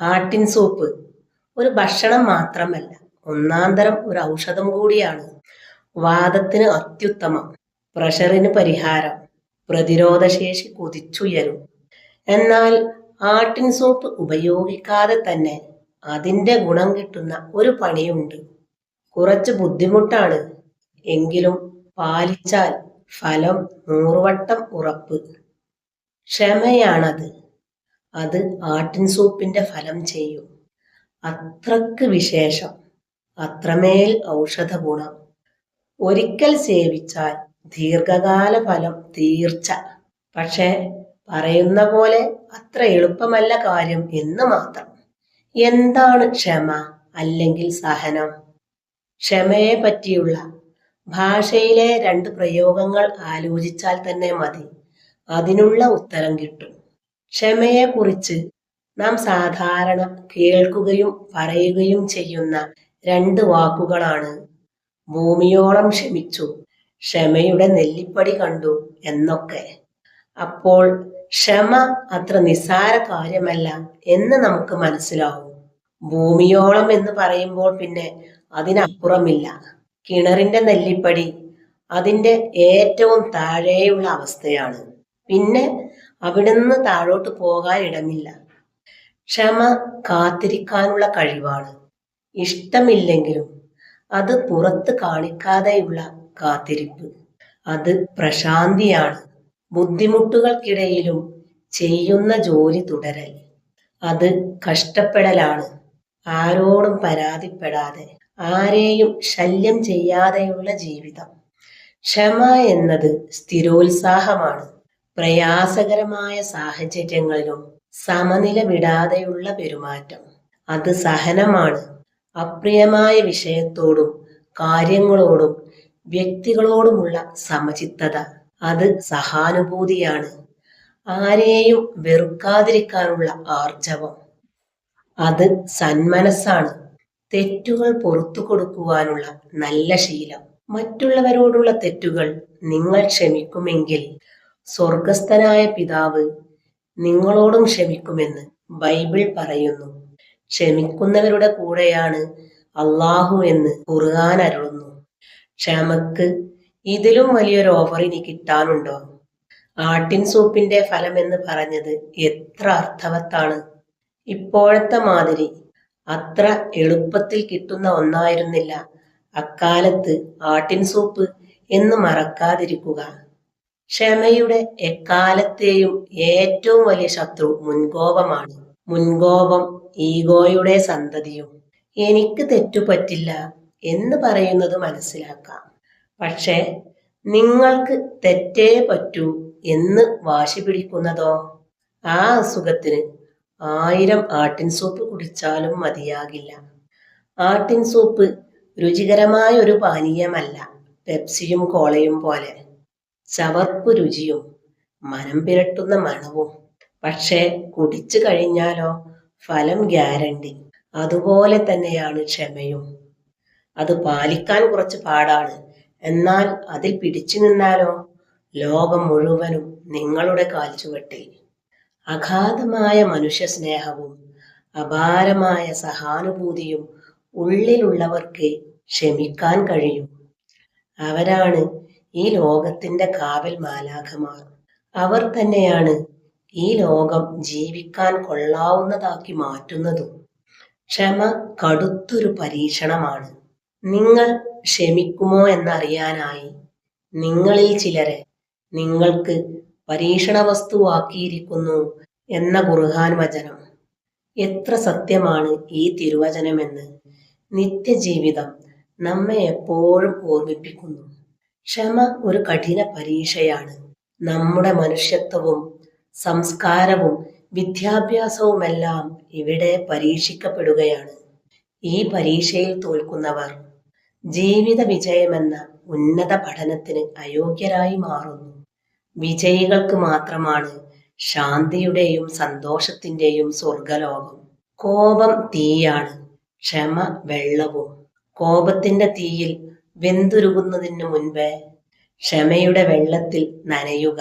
ആട്ടിൻ സൂപ്പ്. ഒരു ഭക്ഷണം മാത്രമല്ല ഒന്നാന്തരം ഒരു ഔഷധം കൂടിയാണ്. വാദത്തിന് അത്യുത്തമം പ്രഷറിന് പരിഹാരം പ്രതിരോധശേഷി കുതിച്ചുയരും. എന്നാൽ ആട്ടിൻ സോപ്പ് ഉപയോഗിക്കാതെ തന്നെ അതിന്റെ ഗുണം കിട്ടുന്ന ഒരു പണിയുണ്ട്. കുറച്ച് ബുദ്ധിമുട്ടാണ്. എങ്കിലും പാലിച്ചാൽ ഫലം നൂറുവട്ടം ഉറപ്പ്. ക്ഷമയാണത്. അത് ആട്ടിൻ സൂപ്പിന്റെ ഫലം ചെയ്യും. അത്രയ്ക്ക് വിശേഷം അത്രമേൽ ഔഷധ ഗുണം ഒരിക്കൽ സേവിച്ചാൽ ദീർഘകാല ഫലം തീർച്ച. പക്ഷേ പറയുന്ന പോലെ അത്ര എളുപ്പമല്ല കാര്യം എന്ന് മാത്രം. എന്താണ് ക്ഷമ അല്ലെങ്കിൽ സഹനം? ക്ഷമയെ പറ്റിയുള്ള ഭാഷയിലെ രണ്ട് പ്രയോഗങ്ങൾ ആലോചിച്ചാൽ തന്നെ മതി. അതിനുള്ള ഉത്തരം കിട്ടും. ക്ഷമയെക്കുറിച്ച് നാം സാധാരണ കേൾക്കുകയും പറയുകയും ചെയ്യുന്ന രണ്ട് വാക്കുകളാണ്. ഭൂമിയോളം ക്ഷമിച്ചു ക്ഷമയുടെ നെല്ലിപ്പടി കണ്ടു എന്നൊക്കെ. അപ്പോൾ ക്ഷമ അത്ര നിസ്സാര കാര്യമല്ല എന്ന് നമുക്ക് മനസ്സിലാവും. ഭൂമിയോളം എന്ന് പറയുമ്പോൾ പിന്നെ അതിനപ്പുറമില്ല. കിണറിന്റെ നെല്ലിപ്പടി അതിന്റെ ഏറ്റവും താഴെയുള്ള അവസ്ഥയാണ്. പിന്നെ അവിടുന്ന് താഴോട്ട് പോകാൻ ഇടമില്ല. ക്ഷമ കാത്തിരിക്കാനുള്ള കഴിവാണ്. ഇഷ്ടമില്ലെങ്കിലും അത് പുറത്ത് കാണിക്കാതെയുള്ള കാത്തിരിപ്പ്. അത് പ്രശാന്തിയാണ്. ബുദ്ധിമുട്ടുകൾക്കിടയിലും ചെയ്യുന്ന ജോലി തുടരൽ. അത് കഷ്ടപ്പെടലാണ്. ആരോടും പരാതിപ്പെടാതെ ആരെയും ശല്യം ചെയ്യാതെയുള്ള ജീവിതം. ക്ഷമ എന്നത് സ്ഥിരോത്സാഹമാണ്. പ്രയാസകരമായ സാഹചര്യങ്ങളിലും സമനില വിടാതെയുള്ള പെരുമാറ്റം. അത് സഹനമാണ്. അപ്രിയമായ വിഷയത്തോടും കാര്യങ്ങളോടും വ്യക്തികളോടുമുള്ള സമചിത്തത. അത് സഹാനുഭൂതിയാണ്. ആരെയും വെറുക്കാതിരിക്കാനുള്ള ആർജവം. അത് സന്മനസ്സാണ്. തെറ്റുകൾ പുറത്തു കൊടുക്കുവാനുള്ള നല്ല ശീലം. മറ്റുള്ളവരോടുള്ള തെറ്റുകൾ നിങ്ങൾ ക്ഷമിക്കുമെങ്കിൽ സ്വർഗസ്ഥനായ പിതാവ് നിങ്ങളോടും ക്ഷമിക്കുമെന്ന് ബൈബിൾ പറയുന്നു. ക്ഷമിക്കുന്നവരുടെ കൂടെയാണ് അള്ളാഹു എന്ന് കുറുകാൻ അരുളുന്നു. ക്ഷമക്ക് ഇതിലും വലിയൊരു ഓഫർ ഇനി കിട്ടാനുണ്ടോ? ആട്ടിൻ സൂപ്പിന്റെ ഫലം എന്ന് പറഞ്ഞത് എത്ര അർത്ഥവത്താണ്. ഇപ്പോഴത്തെ മാതിരി അത്ര എളുപ്പത്തിൽ കിട്ടുന്ന ഒന്നായിരുന്നില്ല. അക്കാലത്ത് ആട്ടിൻ സൂപ്പ് എന്ന് മറക്കാതിരിക്കുക. ക്ഷമയുടെ എക്കാലത്തെയും ഏറ്റവും വലിയ ശത്രു മുൻകോപമാണ്. മുൻകോപം ഈഗോയുടെ സന്തതിയും. എനിക്ക് തെറ്റുപറ്റില്ല എന്ന് പറയുന്നത് മനസ്സിലാക്കാം. പക്ഷേ നിങ്ങൾക്ക് തെറ്റേ പറ്റൂ എന്ന് വാശി പിടിക്കുന്നതോ? ആ അസുഖത്തിന് ആയിരം ആട്ടിൻ സൂപ്പ് കുടിച്ചാലും മതിയാകില്ല. ആട്ടിൻ സൂപ്പ് രുചികരമായ ഒരു പാനീയമല്ല പെപ്സിയും കോളയും പോലെ. ചവർപ്പ് രുചിയും മനം പിരട്ടുന്ന മണവും. പക്ഷേ കുടിച്ചു കഴിഞ്ഞാലോ? ഫലം ഗ്യാരണ്ടി. അതുപോലെ തന്നെയാണ് ക്ഷമയും. അത് പാലിക്കാൻ കുറച്ച് പാടാണ്. എന്നാൽ അതിൽ പിടിച്ചു നിന്നാലോ? ലോകം മുഴുവനും നിങ്ങളുടെ കാൽച്ചുവട്ടിൽ അഗാധമായ മനുഷ്യ സ്നേഹവും അപാരമായ സഹാനുഭൂതിയും ഉള്ളിലുള്ളവർക്ക് ക്ഷമിക്കാൻ കഴിയും. അവരാണ് ഈ ലോകത്തിന്റെ കാവൽ മാലാഖമാർ. അവർ തന്നെയാണ് ഈ ലോകം ജീവിക്കാൻ കൊള്ളാവുന്നതാക്കി മാറ്റുന്നതും. ക്ഷമ കടുത്തൊരു പരീക്ഷണമാണ്. നിങ്ങൾ ക്ഷമിക്കുമോ എന്നറിയാനായി നിങ്ങളിൽ ചിലരെ നിങ്ങൾക്ക് പരീക്ഷണ വസ്തുവാക്കിയിരിക്കുന്നു എന്ന ഖുർഹാൻ വചനം. എത്ര സത്യമാണ് ഈ തിരുവചനമെന്ന് നിത്യജീവിതം നമ്മെ എപ്പോഴും ഓർമ്മിപ്പിക്കുന്നു. ക്ഷമ ഒരു കഠിന പരീക്ഷയാണ്. നമ്മുടെ മനുഷ്യത്വവും സംസ്കാരവും വിദ്യാഭ്യാസവുമെല്ലാം ഇവിടെ പരീക്ഷിക്കപ്പെടുകയാണ്. ഈ പരീക്ഷയിൽ തോൽക്കുന്നവർ ജീവിത വിജയമെന്ന ഉന്നത പഠനത്തിന് അയോഗ്യരായി മാറുന്നു. വിജയികൾക്ക് മാത്രമാണ് ശാന്തിയുടെയും സന്തോഷത്തിന്റെയും സ്വർഗലോകം കോപം തീയാണ്. ക്ഷമ വെള്ളവും. കോപത്തിന്റെ തീയിൽ വെന്തുരുകുന്നതിന് മുൻപേ ക്ഷമയുടെ വെള്ളത്തിൽ നനയുക.